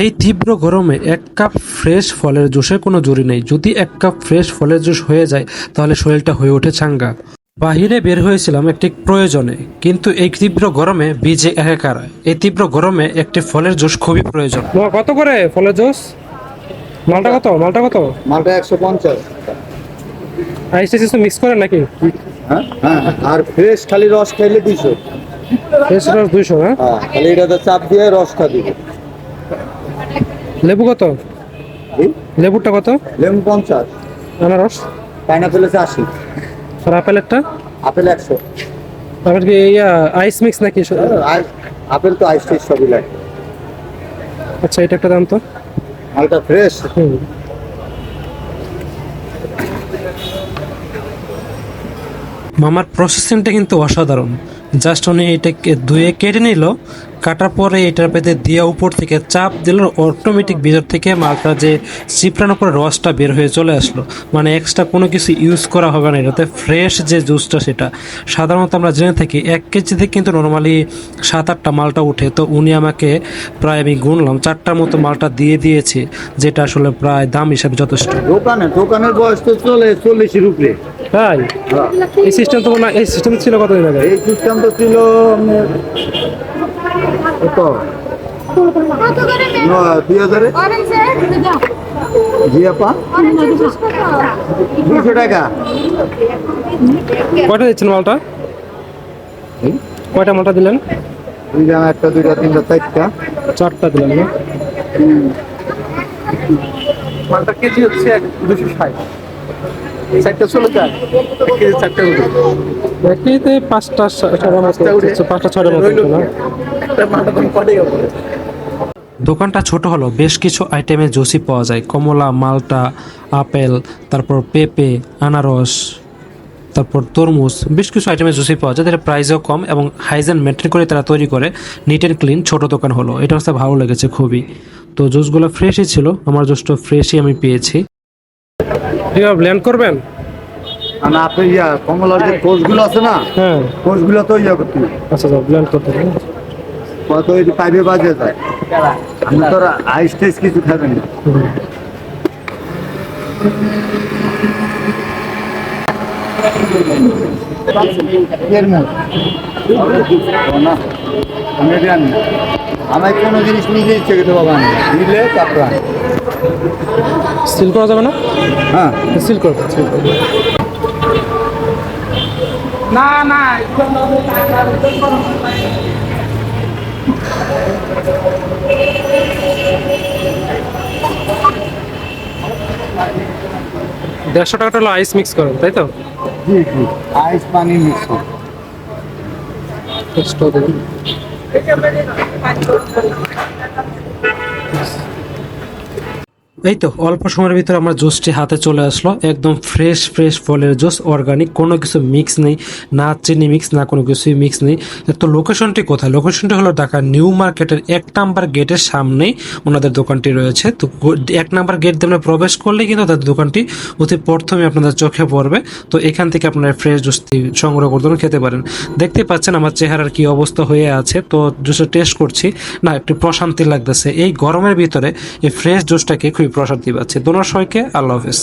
এই তীব্র গরমে এক কাপ ফ্রেশ ফলের জুসের কোনো জুড়ি নেই। যদি এক কাপ ফ্রেশ ফলের জুস হয়ে যায় তাহলে শরীরটা হয়ে ওঠে চাঙ্গা। বাহিরে বের হয়েছিলাম একটি প্রয়োজনে কিন্তু এই তীব্র গরমে বীজে একাকার। এই তীব্র গরমে একটি ফলের জুস খুবই প্রয়োজন। কত করে ফলের জুস? মালটা কত? মালটা কত? মালটা একশো পঞ্চাশ। আইস মিক্স করে নাকি? হ্যাঁ হ্যাঁ। আর ফ্রেশ খালি রস খাইলে দুইশো। ফ্রেশ রস দুইশো হ্যাঁ? হ্যাঁ খালি এটাতে চাপ দিয়ে রসটা দিবে। লেবু কত? লেবুটা কত? লেবু পঞ্চাশ। আনারস? পাইনাপেল আছে আশি। আর আপেলেরটা? আপেল একশো। আবার কি ইয়া আইস মিক্স নাকি? আপেল তো আইস টেস্ট সবই লাগে। আচ্ছা এটা একটা দাম তো। মালটা ফ্রেশ হুম। মামার প্রসেসিংটা কিন্তু অসাধারণ। জাস্ট উনি এটাকে ধুয়ে কেটে নিল কাটার পরে এটার পেতে দিয়ে উপর থেকে চাপ দিল অটোমেটিক ভিতর থেকে মালটা যে চিপড়ানোর পরে রসটা বের হয়ে চলে আসলো। মানে এক্সট্রা কোনো কিছু ইউজ করা হবে না এটাতে ফ্রেশ যে জুসটা সেটা। সাধারণত আমরা জেনে থাকি এক কেজিতে কিন্তু নর্মালি সাত আটটা মালটা উঠে তো উনি আমাকে প্রায় আমি গুনলাম চারটার মতো মালটা দিয়ে দিয়েছে যেটা আসলে প্রায় দাম হিসাবে যথেষ্ট। দোকানে দোকানের বয়স তো চলে চল্লিশের উপরে। তাই? হ্যাঁ। এই সিস্টেম তো না এই সিস্টেম ছিল কতদিন আগে? এই সিস্টেম তো ছিল কত? দুই হাজারে? অরেঞ্জে দাও। দুশো টাকা। কয়টা দিচ্ছেন মালটা? কয়টা মালটা দিলেন? দুই একটা দুইটা তিনটা চারটা। চারটা দিলেন না? মালটা কেজি হচ্ছে এক দুশো ষাট। চারটা চলে যায় এক কেজি চারটা উঠে একটিতে পাঁচটা ছ- মতো পাঁচটা উঠে। হচ্ছে, পাঁচটা ছয়টা মতো রইল। হচ্ছে না? একটা মালটা দাম কটে গেল দোকানটা ছোট হলো বেশ কিছু আইটেমের জুসি পাওয়া যায়। কমলা মালটা আপেল তারপর পেঁপে আনারস তারপর তরমুজ বেশ কিছু আইটেমের জুসি পাওয়া যায়। যেটা প্রাইসও কম এবং হাইজেন মেনটেন করে তারা তৈরি করে। নিট অ্যান্ড ক্লিন ছোট দোকান হলো। এটা হচ্ছে ভালো লেগেছে খুবই। তো জুসগুলো ফ্রেশই ছিল আমার জুসটা ফ্রেশই আমি পেয়েছি। ব্লেন্ড করবেন? আর আপনি ইয়া কমলার যে আছে না হ্যাঁ। কোষগুলো তো ইয়া করতে আচ্ছা আচ্ছা ব্লেন্ড করতে হবে। কত ওই যে পাইপে বাজে যায়। আমি তো আইস কিছু খাবেন না। না, আমি না। কোনো জিনিস নিজে ইচ্ছে করতে পারব না। দিলে তারপর। সিল করা যাবে না? হ্যাঁ। সিল করব না না দেড়শো টাকাটা হলো আইস মিক্স করেন তাই তো? জি জি। আইস পানি মিক্স। এক্সট্রা দেবেন এই তো, অল্প সময়ের ভিতরে আমার জুসটি হাতে চলে আসলো। একদম ফ্রেশ ফ্রেশ ফলের জুস অর্গানিক কোনো কিছু মিক্স নেই, না চিনি মিক্স না কোনো কিছুই মিক্স নেই। তো লোকেশনটি কোথায়? লোকেশনটি হলো ঢাকা নিউ মার্কেটের এক নাম্বার গেটের সামনেই ওনাদের দোকানটি রয়েছে। তো এক নাম্বার গেট দিয়ে প্রবেশ করলে কিন্তু তাদের দোকানটি অতি প্রথমে আপনাদের চোখে পড়বে। তো এখান থেকে আপনারা ফ্রেশ জুসটি সংগ্রহ করতে খেতে পারেন। দেখতে পাচ্ছেন আমার চেহারার কি অবস্থা হয়ে আছে। তো জুসের টেস্ট করছি। না, একটু প্রশান্তি লাগতেছে। এই গরমের ভিতরে এই ফ্রেশ জুসটাকে খুবই প্রশান্তি পাচ্ছে দোনার সবাইকে। আল্লাহ হাফেজ।